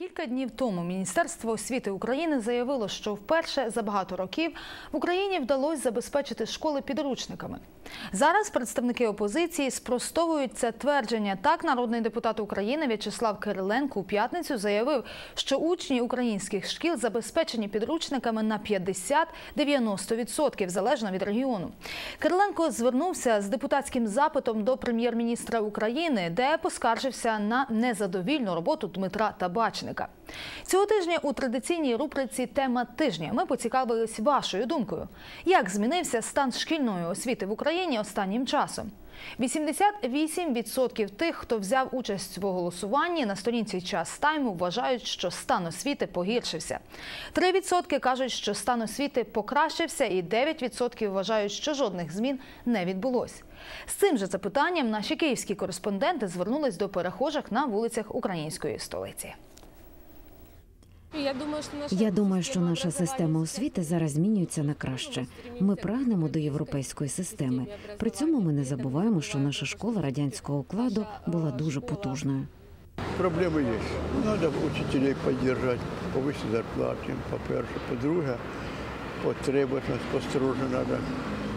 Кілька днів тому Міністерство освіти України заявило, що вперше за багато років в Україні вдалося забезпечити школи підручниками. Зараз представники опозиції спростовують це твердження. Так, народний депутат України В'ячеслав Кириленко у п'ятницю заявив, що учні українських шкіл забезпечені підручниками на 50-90% залежно від регіону. Кириленко звернувся з депутатським запитом до прем'єр-міністра України, де поскаржився на незадовільну роботу Дмитра Табачника. Цього тижня у традиційній рубриці Тема тижня ми поцікавились вашою думкою. Як змінився стан шкільної освіти в Україні останнім часом? 88% тих, хто взяв участь у голосуванні на сторінці час тайму, вважають, що стан освіти погіршився. 3% кажуть, що стан освіти покращився, і 9% вважають, що жодних змін не відбулось. З цим же запитанням наші київські кореспонденти звернулись до перехожих на вулицях української столиці. Я думаю, що наша Я думаю, що наша образування система освіти зараз змінюється на краще. Ми прагнемо до європейської системи. При цьому ми не забуваємо, що наша школа радянського укладу була дуже потужною. Проблемы есть. Надо учителей поддержать, повысить зарплаты, їм, по-перше. По-друге, потребовательность построже надо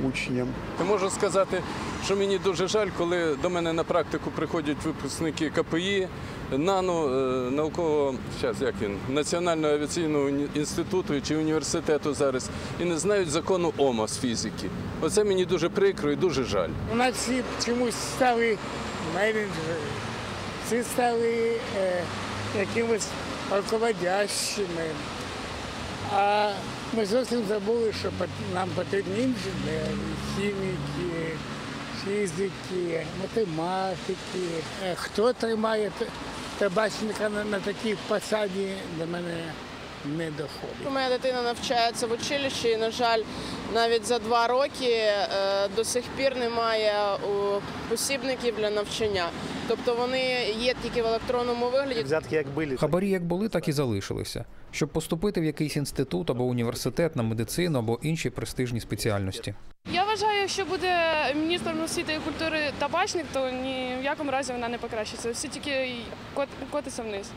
учням. Я можу сказати, що мені дуже жаль, коли до мене на практику приходять випускники КПІ, НАНУ, е, наукового зараз як він, Національного авіаційного інституту чи університету зараз і не знають закону ОМА з фізики. Оце мені дуже прикро і дуже жаль. У нас всі чомусь стали менеджери, всі стали е, якимось руководящими. А ми зовсім забули, що нам потрібні інженери, хіміки, фізики, математики. Е, Хто тримає табачника на такій посаді, до мене не доходить. Моя дитина навчається в училищі, і, на жаль, навіть за два роки е, до сих пір немає посібників для навчання. Тобто вони є тільки в електронному вигляді. Взятки як були, Хабарі як були, так і залишилися. Щоб поступити в якийсь інститут або університет на медицину або інші престижні спеціальності. Я вважаю, якщо буде міністром освіти і культури табачник, то ні в якому разі вона не покращиться. Всі тільки котиться вниз.